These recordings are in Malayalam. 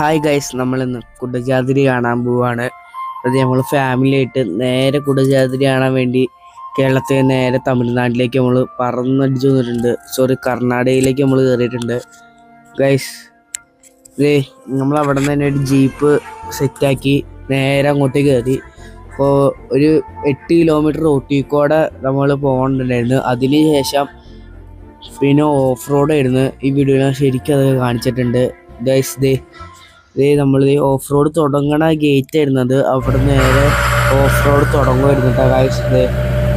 ഹായ് ഗൈസ് നമ്മളിന്ന് കുടജാതിരി കാണാൻ പോവാണ്. അത് നമ്മൾ ഫാമിലി ആയിട്ട് നേരെ കുടജാതിരി കാണാൻ വേണ്ടി കേരളത്തിൽ നേരെ തമിഴ്നാട്ടിലേക്ക് നമ്മൾ പറന്നടിച്ചു വന്നിട്ടുണ്ട്. സോറി കർണാടകയിലേക്ക് നമ്മൾ കയറിയിട്ടുണ്ട് ഗൈസ് ഇതേ നമ്മൾ അവിടെ നിന്ന് തന്നെ ഒരു ജീപ്പ് സെറ്റാക്കി നേരെ അങ്ങോട്ട് കയറി അപ്പോൾ ഒരു എട്ട് കിലോമീറ്റർ റോട്ടിൽ നമ്മൾ പോകണ്ടായിരുന്നു അതിന് ശേഷം പിന്നെ ഓഫ് റോഡായിരുന്നു ഈ വീഡിയോ ശരിക്കും അതൊക്കെ കാണിച്ചിട്ടുണ്ട്. ഗൈസ് ദേ ദേ നമ്മൾ ഓഫ് റോഡ് തുടങ്ങണ ഗേറ്റ് ആയിരുന്നത് അവിടെ നേരെ ഓഫ് റോഡ് തുടങ്ങുമായിരുന്നു ദേ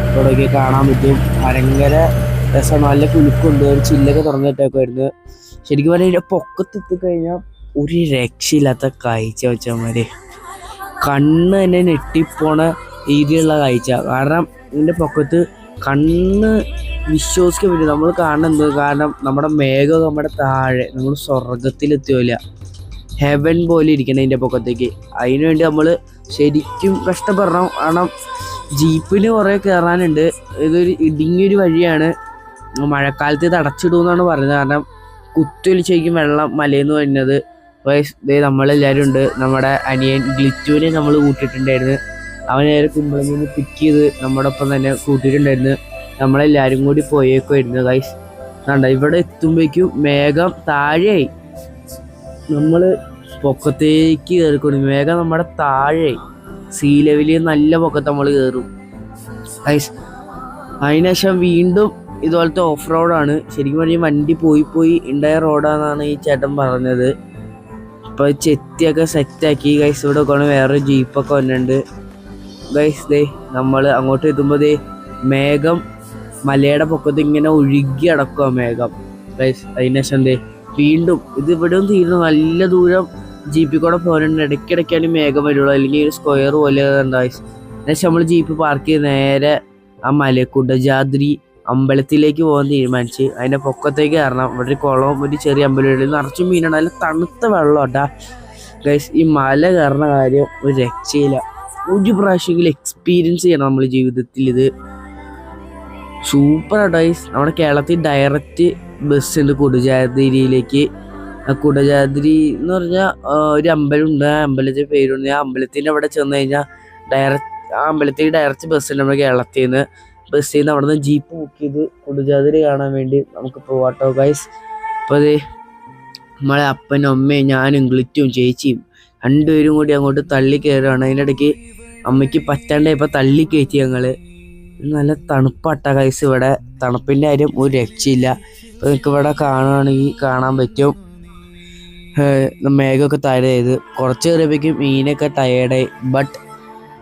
ഇവിടെയൊക്കെ കാണാൻ പറ്റും. ഭയങ്കര രസം നല്ല കുലുക്കുണ്ട്. ഒരു ചില്ലൊക്കെ തുറന്നിട്ടേക്കുമായിരുന്നു ശരിക്കും പറഞ്ഞാൽ പൊക്കത്തെത്തിക്കഴിഞ്ഞാൽ ഒരു രക്ഷയില്ലാത്ത കാഴ്ച വെച്ചാൽ കണ്ണ് തന്നെ ഞെട്ടിപ്പോണ രീതിയിലുള്ള കാഴ്ച. കാരണം ഇതിന്റെ പൊക്കത്ത് കണ്ണ് വിശ്വസിക്കാൻ പറ്റും നമ്മൾ കാണുന്നത് കാരണം നമ്മുടെ മേഘം നമ്മുടെ താഴെ നമ്മൾ സ്വർഗത്തിലെത്തിയോല ഹെവൻ പോലെ ഇരിക്കണം അതിന്റെ പൊക്കത്തേക്ക്. അതിനു വേണ്ടി നമ്മൾ ശരിക്കും കഷ്ടപ്പെടണം. കാരണം ജീപ്പിന് കുറേ കയറാനുണ്ട് ഇതൊരു ഇടുങ്ങിയൊരു വഴിയാണ്. മഴക്കാലത്ത് ഇത് അടച്ചിടുമെന്നാണ് പറയുന്നത്. കാരണം കുത്തൊലിച്ചേക്കും വെള്ളം മലയിൽ നിന്ന് വരുന്നത് ദേ നമ്മളെല്ലാവരും ഉണ്ട്. നമ്മുടെ അനിയൻ ഗ്ലിറ്റുവിനെ നമ്മൾ കൂട്ടിയിട്ടുണ്ടായിരുന്നു. അവൻ നേരെ കുമ്പളിൽ നിന്ന് പിക്ക് ചെയ്ത് നമ്മുടെ ഒപ്പം തന്നെ കൂട്ടിയിട്ടുണ്ടായിരുന്നു. നമ്മളെല്ലാവരും കൂടി പോയേക്കുമായിരുന്നു ഗൈസ് കണ്ട ഇവിടെ എത്തുമ്പോഴേക്കും മേഘം താഴെയായി. നമ്മൾ പൊക്കത്തേക്ക് കയറിക്കൊണ്ട് വേഗം നമ്മുടെ താഴെ സീ ലെവലിൽ നല്ല പൊക്കത്ത് നമ്മൾ കയറും അതിനുശേഷം വീണ്ടും ഇതുപോലത്തെ ഓഫ് റോഡാണ് ശരിക്കും പറഞ്ഞാൽ വണ്ടി പോയി പോയി ഉണ്ടായ റോഡാണെന്നാണ് ഈ ചേട്ടൻ പറഞ്ഞത്. ഇപ്പോൾ ചെത്തിയൊക്കെ സെറ്റാക്കി ഗൈസ് ഇവിടെ നോക്കുകയാണെങ്കിൽ വേറെ ജീപ്പൊക്കെ വന്നിട്ടുണ്ട്. ഗൈസ് ദേ നമ്മൾ അങ്ങോട്ട് എത്തുമ്പോൾ ദേ മേഘം മലയുടെ പൊക്കത്ത് ഇങ്ങനെ ഒഴുകി അടക്കുക മേഘം. ഗൈസ് അതിനുശേഷം ദേ വീണ്ടും ഇത് ഇവിടെ തീരുന്നു നല്ല ദൂരം ജീപ്പിൽ കൂടെ പോകാനുണ്ട് ഇടയ്ക്കിടയ്ക്കാണ് ഈ മേഘം വരുള്ളൂ. അല്ലെങ്കിൽ ഒരു സ്ക്വയർ പോലെ ഉണ്ടായി എന്നുവെച്ചാൽ നമ്മൾ ജീപ്പ് പാർക്ക് ചെയ്ത് നേരെ ആ മലക്കുണ്ടജാദ്രി അമ്പലത്തിലേക്ക് പോകാൻ തീരുമാനിച്ച്. അതിന്റെ പൊക്കത്തേക്ക് കയറണം. ഇവിടെ കുളവും ഒരു ചെറിയ അമ്പലം നിറച്ചും മീനാണ്. അതിൽ തണുത്ത വെള്ളം കേട്ടാ ഗൈസ് ഈ മല കയറുന്ന കാര്യം ഒരു രക്ഷയില്ല. ഒരു പ്രാവശ്യമെങ്കിലും എക്സ്പീരിയൻസ് ചെയ്യണം നമ്മൾ ജീവിതത്തിൽ ഇത്. സൂപ്പർ ഗൈസ് നമ്മുടെ കേരളത്തിൽ ഡയറക്റ്റ് ബസ് ഉണ്ട്. കൊടുജാതിരിയിലേക്ക് കുടജാദ്രി എന്ന് പറഞ്ഞാൽ ഒരു അമ്പലമുണ്ട്. ആ അമ്പലത്തിന്റെ പേരുണ്ട്. ആ അമ്പലത്തിന്റെ അവിടെ ചെന്ന് കഴിഞ്ഞാൽ ഡയറക്റ്റ് ആ അമ്പലത്തിൽ ഡയറക്റ്റ് ബസ് ഉണ്ട് നമ്മുടെ കേരളത്തിൽ നിന്ന് ബസ്സിൽ നിന്ന് അവിടെ നിന്ന് ജീപ്പ് ബുക്ക് ചെയ്ത് കുടജാദ്രി കാണാൻ വേണ്ടി നമുക്ക് പോവാട്ടോ ഗൈസ് അപ്പോൾ അത് നമ്മളെ അപ്പനും അമ്മയും ഞാനും ഗ്ലിറ്റും ചേച്ചിയും രണ്ടുപേരും കൂടി അങ്ങോട്ട് തള്ളി കയറുകയാണ് അതിന്റെ ഇടയ്ക്ക് അമ്മയ്ക്ക് പറ്റാണ്ട് ഇപ്പം തള്ളി കയറ്റി ഞങ്ങൾ നല്ല തണുപ്പാട്ട ഗൈസ് ഇവിടെ തണുപ്പിന്റെ കാര്യം ഒരു രക്ഷയില്ല. അപ്പോൾ നിങ്ങൾക്ക് ഇവിടെ കാണുകയാണെങ്കിൽ കാണാൻ പറ്റും. മേഘമൊക്കെ താഴെ ചെയ്ത് കുറച്ച് കയറിയപ്പോഴേക്കും മീനൊക്കെ ടയേർഡായി ബട്ട്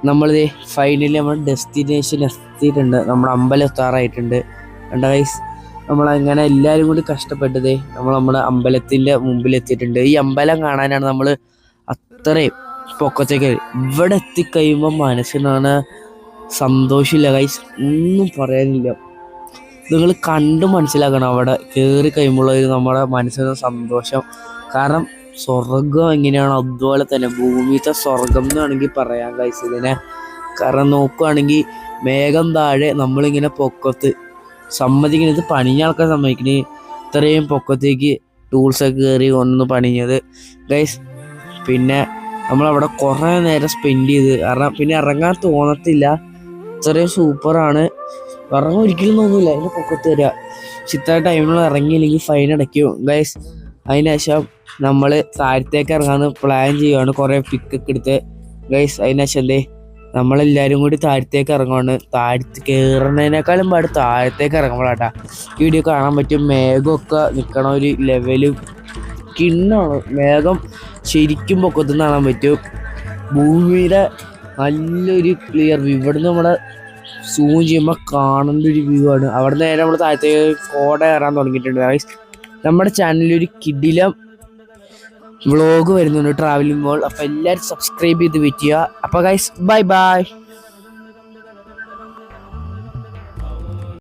നമ്മളിത് ഫൈനലി നമ്മൾ ഡെസ്റ്റിനേഷൻ എത്തിയിട്ടുണ്ട്. നമ്മൾ അമ്പലം എത്താറായിട്ടുണ്ട്. കണ്ട കൈസ് നമ്മളങ്ങനെ എല്ലാവരും കൂടി കഷ്ടപ്പെട്ടത് നമ്മൾ നമ്മുടെ അമ്പലത്തിന്റെ മുമ്പിൽ എത്തിയിട്ടുണ്ട്. ഈ അമ്പലം കാണാനാണ് നമ്മൾ അത്രയും പൊക്കത്തേക്ക് ഇവിടെ എത്തിക്കഴിയുമ്പോൾ മനസ്സിനാണ് സന്തോഷമില്ല. ഗൈസ് ഒന്നും പറയാനില്ല. നിങ്ങൾ കണ്ട് മനസ്സിലാക്കണം. അവിടെ കയറി കഴിയുമ്പോൾ നമ്മുടെ മനസ്സിന് സന്തോഷം കാരണം സ്വർഗം എങ്ങനെയാണ് അതുപോലെ തന്നെ ഭൂമിയിലത്തെ സ്വർഗം എന്ന് വേണമെങ്കിൽ പറയാൻ ഗൈസ് ഇതിനെ. കാരണം നോക്കുകയാണെങ്കിൽ മേഘം താഴെ നമ്മളിങ്ങനെ പൊക്കത്ത് സമ്മതിക്കുന്നത് പണിഞ്ഞ ആൾക്കാർ സമ്മതിക്കണേ. ഇത്രയും പൊക്കത്തേക്ക് ടൂൾസൊക്കെ കയറി ഒന്ന് പണിഞ്ഞത്. ഗൈസ് പിന്നെ നമ്മളവിടെ കുറേ നേരം സ്പെൻഡ് ചെയ്ത്. കാരണം പിന്നെ ഇറങ്ങാൻ തോന്നത്തില്ല. ഇത്രയും സൂപ്പറാണ് ഇറങ്ങാൻ ഒരിക്കലും തോന്നില്ല അതിന്റെ പൊക്കത്ത് വരിക. ഇത്ര ടൈമിനുള്ള ഇറങ്ങിയില്ലെങ്കിൽ ഫൈൻ അടയ്ക്കും. ഗൈസ് അതിനുശേഷം നമ്മൾ താഴത്തേക്ക് ഇറങ്ങാന്ന് പ്ലാൻ ചെയ്യുവാണ്. കുറേ പിക്കൊക്കെ എടുത്ത്. ഗൈസ് അതിനുശേഷം നമ്മളെല്ലാവരും കൂടി താഴത്തേക്ക് ഇറങ്ങുവാണ്. താഴത്ത് കയറുന്നതിനേക്കാളും പാട് താഴത്തേക്ക് ഇറങ്ങുമ്പോഴാട്ടാ വീഡിയോ കാണാൻ പറ്റും. മേഘമൊക്കെ നിൽക്കണ ഒരു ലെവലും കിണ്ണാണ്. മേഘം ശരിക്കും പൊക്കത്ത് കാണാൻ പറ്റും. ഭൂമിയുടെ നല്ലൊരു ക്ലിയർ വ്യൂ ഇവിടുന്ന് നമ്മുടെ സൂം ചെയ്യുമ്പോൾ കാണേണ്ട ഒരു വ്യൂ ആണ്. അവിടെ നേരെ നമ്മൾ താഴത്തേക്ക് കോട കയറാൻ തുടങ്ങിയിട്ടുണ്ട്. നമ്മുടെ ചാനലിൽ ഒരു കിടിലം വ്ളോഗ് വരുന്നുണ്ട് ട്രാവലിംഗ് മോൾ അപ്പോൾ എല്ലാവരും സബ്സ്ക്രൈബ് ചെയ്ത് വെക്കുക. അപ്പോൾ ഗൈസ് ബൈ ബൈ